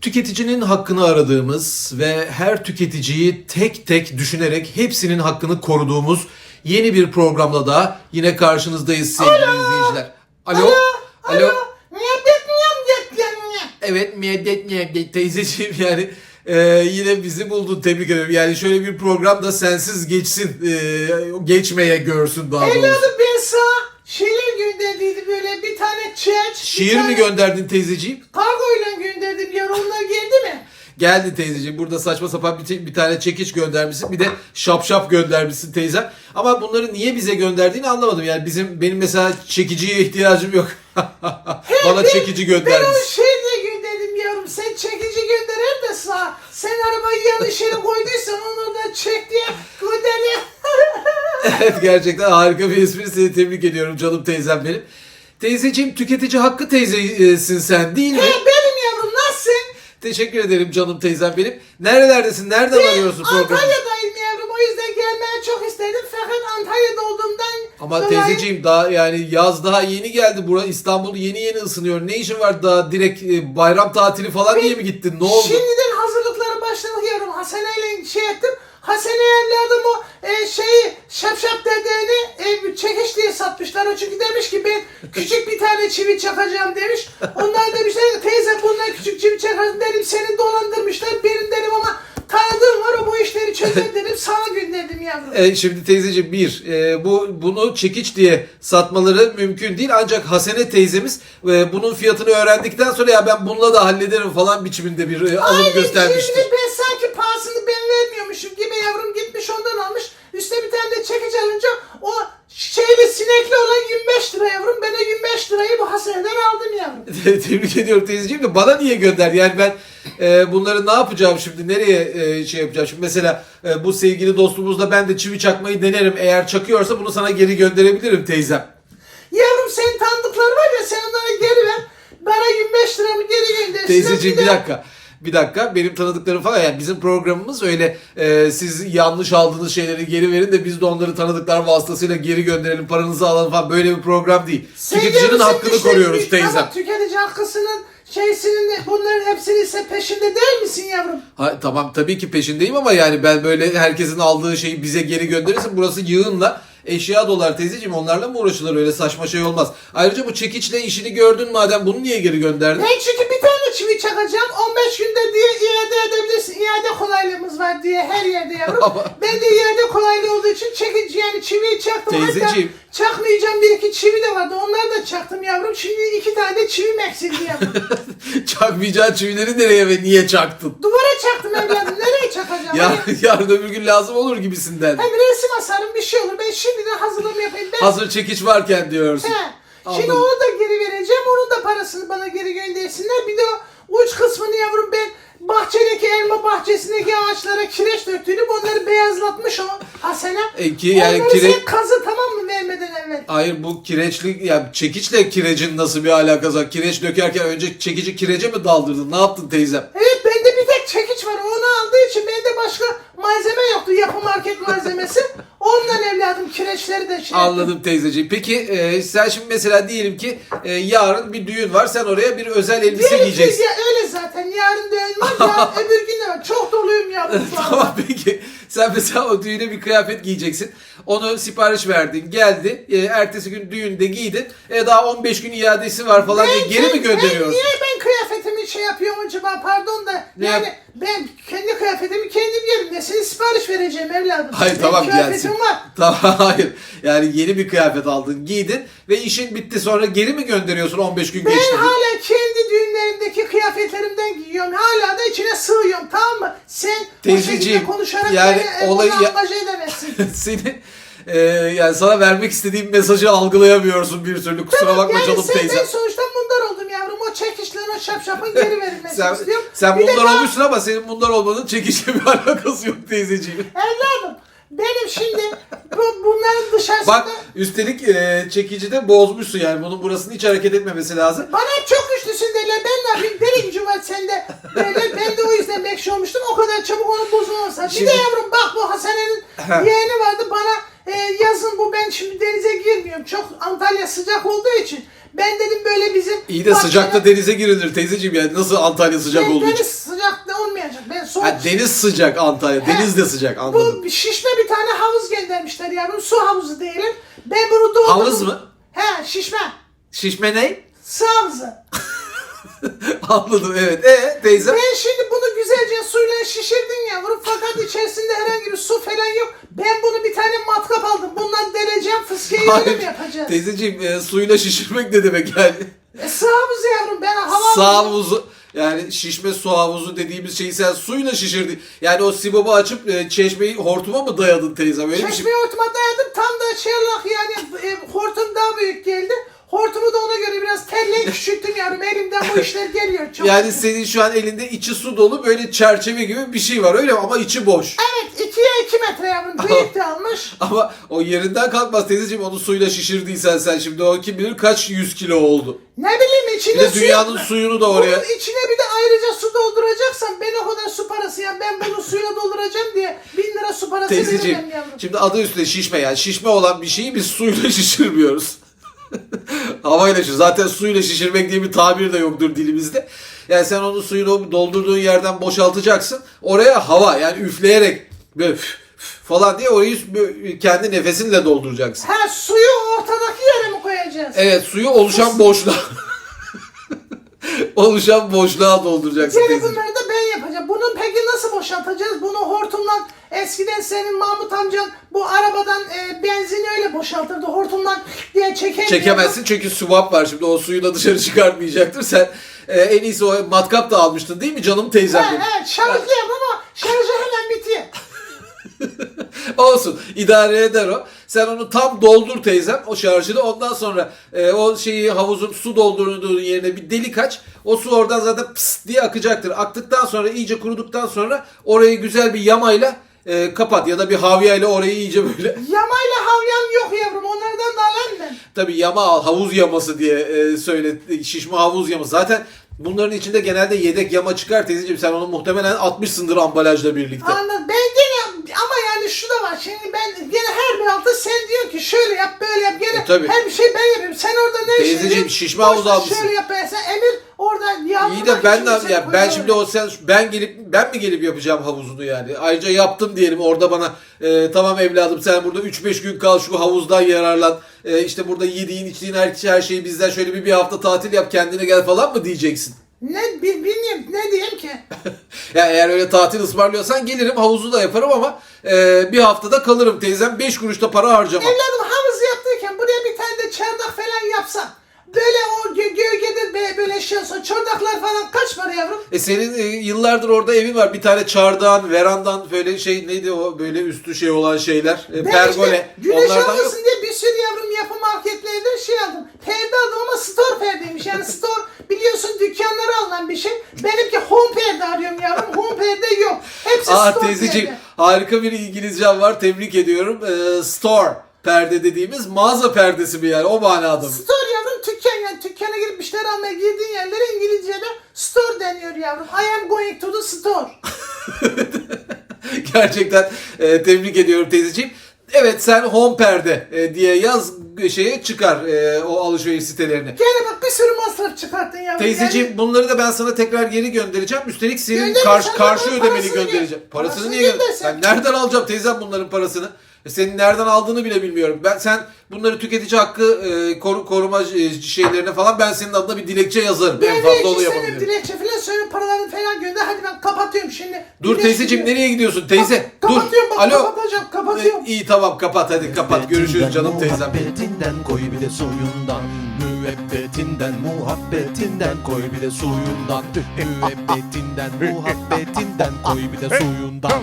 Tüketicinin hakkını aradığımız ve her tüketiciyi tek tek düşünerek hepsinin hakkını koruduğumuz yeni bir programla da yine karşınızdayız sevgili izleyiciler. Alo. Alo. Müebbet müebbet yani. Evet müeddet müeddet teyzeciğim yani e, yine bizi buldun tebrik ederim. Yani şöyle bir program da sensiz geçsin e, geçmeye görsün daha doğrusu. Evladım ben sana şeyler gönderdiydi böyle bir tane çeç. Şiir mi gönderdin teyzeciğim? Kargoyla gönderdim ya onlar geldi mi? Geldi teyzeciğim. Burada saçma sapan bir, bir tane çekiç göndermişsin. Bir de şap şap göndermişsin teyzem. Ama bunları niye bize gönderdiğini anlamadım. Yani bizim benim mesela çekiciye ihtiyacım yok. Bana Ben- çekici Ben onu göndermiş. şeyle gönderdim yavrum. Sen çekici gönderen de sağ. Sen arabayı yanlış yere koyduysan onu da çek diye. Evet gerçekten harika bir espri. Seni tebrik ediyorum canım teyzem benim. Teyzeciğim tüketici hakkı teyzesin sen değil mi? He benim yavrum nasılsın? Teşekkür ederim canım teyzem benim. Nerelerdesin? Nereden arıyorsun programı? Antalya'dayım yavrum. O yüzden gelmeye çok istedim. Fakat Antalya'da olduğumdan Ama dolayı- teyzeciğim daha yani yaz daha yeni geldi. Bura İstanbul yeni yeni ısınıyor. Ne işin var daha direkt e, bayram tatili falan diye mi gittin? Ne oldu? Şimdiden hazırlıklara başladık yavrum. Hasane'yle şey ettim. Hasene evladım o e, şeyi şapşap dediğini e, çekiş diye satmışlar. O çünkü demiş ki ben küçük bir tane çivi çakacağım demiş. Onlar demişler teyze bundan küçük çivi çakarsın dedim. Seni dolandırmışlar. Benim dedim ama tanıdığım var o bu işleri çözer dedim. Sana gönderdim yavrum. E, şimdi teyzeciğim bir e, bu bunu çekiç diye satmaları mümkün değil ancak Hasene teyzemiz e, bunun fiyatını öğrendikten sonra ya ben bununla da hallederim falan biçiminde bir e, alım Aynen, göstermiştir. Şimdi ben parasını ben vermiyormuşum gibi yavrum gitmiş ondan almış. Üstüne bir tane de çekiç alınca o şeyli sinekli olan 25 lira yavrum. Ben de 25 lirayı bu Hasan'dan aldım yavrum. Tebrik ediyorum teyzeciğim de bana niye gönder? Yani ben e, bunları ne yapacağım şimdi? Nereye e, şey yapacağım? Şimdi mesela e, bu sevgili dostumuzla ben de çivi çakmayı denerim. Eğer çakıyorsa bunu sana geri gönderebilirim teyzem. Yavrum senin tanıdıklar var ya sen onlara geri ver. Bana 25 liramı geri gönder. Teyzeciğim bir dakika. Bir dakika benim tanıdıklarım falan yani bizim programımız öyle e, siz yanlış aldığınız şeyleri geri verin de biz de onları tanıdıklar vasıtasıyla geri gönderelim paranızı alalım falan böyle bir program değil. Sen Tüketicinin sen hakkını işte koruyoruz teyzem. Ama tüketici hakkısının şeysinin bunların hepsinin ise peşinde değil misin yavrum? Ha, tamam tabii ki peşindeyim ama yani ben böyle herkesin aldığı şeyi bize geri gönderirsin. Burası yığınla eşya dolar teyzeciğim onlarla mı uğraşılır öyle saçma şey olmaz. Ayrıca bu çekiçle işini gördün madem bunu niye geri gönderdin? Ben çünkü bir tane çivi çakacağım. 15 günde diye iade edebilirsin. İade kolaylığımız var diye her yerde yavrum. Ben de iade kolaylığı olduğu için çekici yani çiviyi çaktım. Teyzeciğim. Hatta çakmayacağım bir iki çivi de vardı. Onları da çaktım yavrum. Şimdi iki tane de çivim eksildi yavrum. Çakmayacağın çivileri nereye ve niye çaktın? Duvara çaktım evladım. Nereye çakacağım? Ya, Hani yarın öbür gün lazım olur gibisinden. hem resim asarım bir şey olur. Ben şimdiden hazırlığımı yapayım. Ben... Hazır çekiç varken diyorsun. He. Şimdi Anladım. onu da geri vereceğim. Onun da parasını bana geri göndersinler. Bir de o uç kısmını yavrum ben bahçedeki elma bahçesindeki ağaçlara kireç döktürüp onları beyazlatmış o Hasan'a. E ki yani Onları kire- sen kazı tamam mı vermeden evvel? Hayır bu kireçlik ya çekiçle kirecin nasıl bir alakası var? Kireç dökerken önce çekici kirece mi daldırdın? Ne yaptın teyzem? Evet bende bir tek çekiç var. Onu aldığı için bende başka malzeme yoktu. Yapı market malzemesi. Ondan evladım kireçleri de şey Anladım teyzeciğim. Peki e, sen şimdi mesela diyelim ki e, yarın bir düğün var. Sen oraya bir özel elbise ki giyeceksin. ya öyle zaten. Yarın düğün var. Yarın öbür gün de var. Çok doluyum yavrum şu anda. tamam peki. Sen mesela o düğüne bir kıyafet giyeceksin. Onu sipariş verdin. Geldi. E, ertesi gün düğünde giydin. E, daha 15 gün iadesi var falan diye geri mi gönderiyorsun? Ben, niye ben kıyafetimi şey yapıyorum acaba pardon da Ne yani yap- ben kendi kıyafetimi kendim giyerim. Nesini sipariş vereceğim evladım. Hayır Benim tamam kıyafetim gelsin. var. Tamam hayır. Yani yeni bir kıyafet aldın, giydin ve işin bitti sonra geri mi gönderiyorsun 15 gün Ben geçti? hala kendi düğünlerimdeki kıyafetlerimden giyiyorum. Hala da içine sığıyorum tamam mı? Sen o Teyzeciğim, konuşarak yani beni olayı- olayı... angaje edemezsin. Seni e, yani sana vermek istediğim mesajı algılayamıyorsun bir türlü. Kusura bakma yani canım sen. Ben sonuçta o şapşapın geri verilmesini Sen, istiyorum. sen Bir bunlar daha- olmuşsun ama senin bunlar olmanın çekişle bir alakası yok teyzeciğim. Evladım benim şimdi bu, bunların dışarısında... Bak üstelik e, çekici de bozmuşsun yani bunun burasının hiç hareket etmemesi lazım. Bana çok güçlüsün derler. Ben ne yapayım? Deli gücüm var sende. Derler. Ben de o yüzden bekşi olmuştum. O kadar çabuk onu bozulmasa. Bir Şimdi- de yavrum bak bu Hasan'ın Ha. yeğeni vardı. Bana e, yazın bu ben şimdi denize girmiyorum. Çok Antalya sıcak olduğu için. Ben dedim böyle bizim... İyi de bahçede- sıcakta denize girilir teyzeciğim yani nasıl Antalya sıcak olduğu deniz için. sıcak ne olmayacak. Ben soğuk. Ha, deniz sıcak Antalya. Deniz de sıcak anladım. Bu şişme bir tane havuz göndermişler yavrum. Su havuzu diyelim. Ben bunu doldurdum. Havuz mu? He şişme. Şişme ne? Su havuzu. Anladım evet. E teyze? Ben şimdi bunu güzelce suyla şişirdim yavrum. Fakat içerisinde herhangi bir su falan yok. Ben bunu bir tane matkap aldım. Bundan deleceğim fıskiyeyi öyle mi yapacağız? Teyzeciğim e, suyla şişirmek ne demek yani? E, su havuzu yavrum. Ben hava Su havuzu yani şişme su havuzu dediğimiz şeyi sen suyla şişirdin. Yani o sibobu açıp e, çeşmeyi hortuma mı dayadın teyzem öyle bir şey? Hortuma dayadım. Tam da Sherlock yani e, hortum daha büyük geldi. Hortumu da ona göre biraz telle küçülttüm yavrum. Elimden bu işler geliyor. Çok Yani senin şu an elinde içi su dolu böyle çerçeve gibi bir şey var öyle mi? Ama içi boş. Evet 2'ye 2 metre yavrum. Büyük de almış. Ama o yerinden kalkmaz teyzeciğim onu suyla şişirdiysen sen şimdi o kim bilir kaç yüz kilo oldu. Ne bileyim içine Bir de su- dünyanın suyunu da oraya... Bunun içine bir de ayrıca su dolduracaksam ben o kadar su parası yani ben bunu suyla dolduracağım diye bin lira su parası Teyzeciğim veremem yavrum. şimdi adı üstünde şişme yani şişme olan bir şeyi biz suyla şişirmiyoruz. Havayla şişir. Zaten suyla şişirmek diye bir tabir de yoktur dilimizde. Yani sen onu suyunu doldurduğun yerden boşaltacaksın. Oraya hava yani üfleyerek böyle üf, üf falan diye orayı kendi nefesinle dolduracaksın. Ha suyu ortadaki yere mi koyacağız? Evet suyu oluşan boşluğa oluşan boşluğa dolduracaksın teyzeciğim. bunları da ben yapacağım. Bunu peki nasıl boşaltacağız? Bunu hortumdan eskiden senin Mahmut amcan bu arabadan e, benzini öyle boşaltırdı. Hortumdan diye çekemiyor. Çekemezsin çünkü subap var şimdi o suyu da dışarı çıkartmayacaktır. Sen e, en iyisi o matkap da almıştın değil mi canım teyzem benim? evet şarjlıyım ama şarjı hemen bitiyor. Olsun idare eder o. Sen onu tam doldur teyzem o şarjını ondan sonra e, o şeyi havuzun su doldurduğun yerine bir delik aç. O su oradan zaten pıs diye akacaktır. Aktıktan sonra iyice kuruduktan sonra orayı güzel bir yamayla e, kapat ya da bir havyayla orayı iyice böyle Yamayla havyam yok yavrum. Onlardan da alayım ben. Tabii yama al, havuz yaması diye e, söyle şişme havuz yaması. Zaten bunların içinde genelde yedek yama çıkar teyzeciğim. Sen onu muhtemelen atmışsındır ambalajla birlikte. Anladım. Ben yani şu da var. Şimdi ben gene her bir hafta sen diyor ki şöyle yap böyle yap. Gene E, tabii. her bir şey ben yapıyorum. Sen orada ne işin? Teyzeciğim, diyor? şişme havuz Boşver, almışsın. Şöyle yap ben. Sen Emir orada yavrum. İyi de ben de ya ben şimdi o sen ben gelip ben mi gelip yapacağım havuzunu yani? Ayrıca yaptım diyelim orada bana e, tamam evladım sen burada 3-5 gün kal şu havuzdan yararlan. E, işte burada yediğin içtiğin her, her şeyi bizden şöyle bir, bir hafta tatil yap kendine gel falan mı diyeceksin? Ne bil, bilmiyorum ne diyeyim ki? Ya eğer öyle tatil ısmarlıyorsan gelirim havuzu da yaparım ama e, bir haftada kalırım teyzem 5 kuruşta para harcamam. Evladım havuz yaptırırken buraya bir tane de çardak falan yapsan. Böyle o gö- gölgede be- böyle şey olsa çardaklar falan kaç para yavrum? E senin e, yıllardır orada evin var. Bir tane çardağın, verandan böyle şey neydi o böyle üstü şey olan şeyler. E, Ben pergole. işte güneş Onlardan yok. diye bir sürü yavrum yapı marketlerden şey aldım. Perde aldım ama store perdeymiş. Yani store biliyorsun dükkanlara alınan bir şey. Benimki home perde arıyorum yavrum. Home perde yok. Store teyzeciğim harika bir İngilizcem var. Tebrik ediyorum. E, store perde dediğimiz mağaza perdesi mi yani o manada mı? Store yavrum dükkan yani dükkana girip müşteri almaya girdiğin yerlere İngilizce'de store deniyor yavrum. I am going to the store. Gerçekten e, tebrik ediyorum teyzeciğim. Evet sen home perde e, diye yaz şeye çıkar e, o alışveriş sitelerine. Gene bak bir sürü masraf çıkarttın yavrum. Teyzeciğim Yani bunları da ben sana tekrar geri göndereceğim. Üstelik senin Gönder, karşı karşı parasını göndereceğim. gö- Parasını, parasını niye gö- göndersen. Ben nereden alacağım teyzem bunların parasını? E, Senin nereden aldığını bile bilmiyorum. Ben sen bunları tüketici hakkı e, koru- koruma e, şeylerine falan ben senin adına bir dilekçe yazarım. en ben fazla de onu yapabilirim. dilekçe falan söyle paralarını falan gönder. Hadi ben kapatıyorum şimdi. Dur teyzeciğim gidiyor. nereye gidiyorsun teyze? Kap- Dur. Kapatıyorum bak Alo. kapatacağım kapatıyorum. E, İyi tamam kapat hadi kapat. Görüşürüz canım teyzem. Muhabbetinden koy bir de suyundan Müebbetinden muhabbetinden koy bir de suyundan Müebbetinden muhabbetinden koy bir de suyundan